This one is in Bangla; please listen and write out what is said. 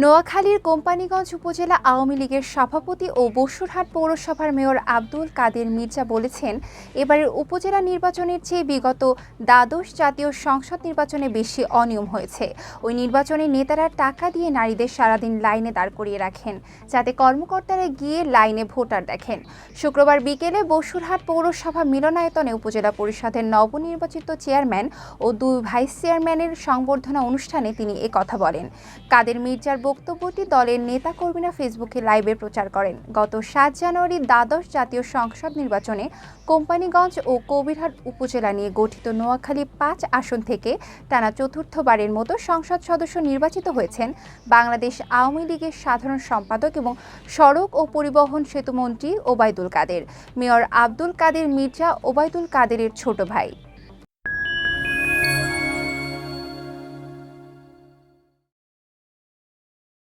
নোয়াখালীর কোম্পানীগঞ্জ উপজেলা আওয়ামী লীগের সভাপতি ও বসুরহাট পৌরসভার মেয়র আব্দুল কাদের মির্জা বলেছেন, এবারের উপজেলা নির্বাচনের চেয়ে বিগত দ্বাদশ জাতীয় সংসদ নির্বাচনে বেশি অনিয়ম হয়েছে। ওই নির্বাচনে নেতারা টাকা দিয়ে নারীদের সারাদিন লাইনে দাঁড় করিয়ে রাখেন, যাতে কর্মকর্তারা গিয়ে লাইনে ভোটার দেখেন। শুক্রবার বিকেলে বসুরহাট পৌরসভা মিলনায়তনে উপজেলা পরিষদের নবনির্বাচিত চেয়ারম্যান ও দুই ভাইস চেয়ারম্যানের সংবর্ধনা অনুষ্ঠানে তিনি কথা বলেন। কাদের মির্জার বক্তব্যটি দলের নেতাকর্মীরা ফেসবুকে লাইভে প্রচার করেন। গত সাত জানুয়ারি দ্বাদশ জাতীয় সংসদ নির্বাচনে কোম্পানীগঞ্জ ও কবিরহাট উপজেলা নিয়ে গঠিত নোয়াখালী পাঁচ আসন থেকে টানা চতুর্থবারের মতো সংসদ সদস্য নির্বাচিত হয়েছেন। বাংলাদেশ আওয়ামী লীগের সাধারণ সম্পাদক এবং সড়ক ও পরিবহন সেতুমন্ত্রী ওবায়দুল কাদের। মেয়র আব্দুল কাদের মির্জা ওবায়দুল কাদেরের ছোট ভাই।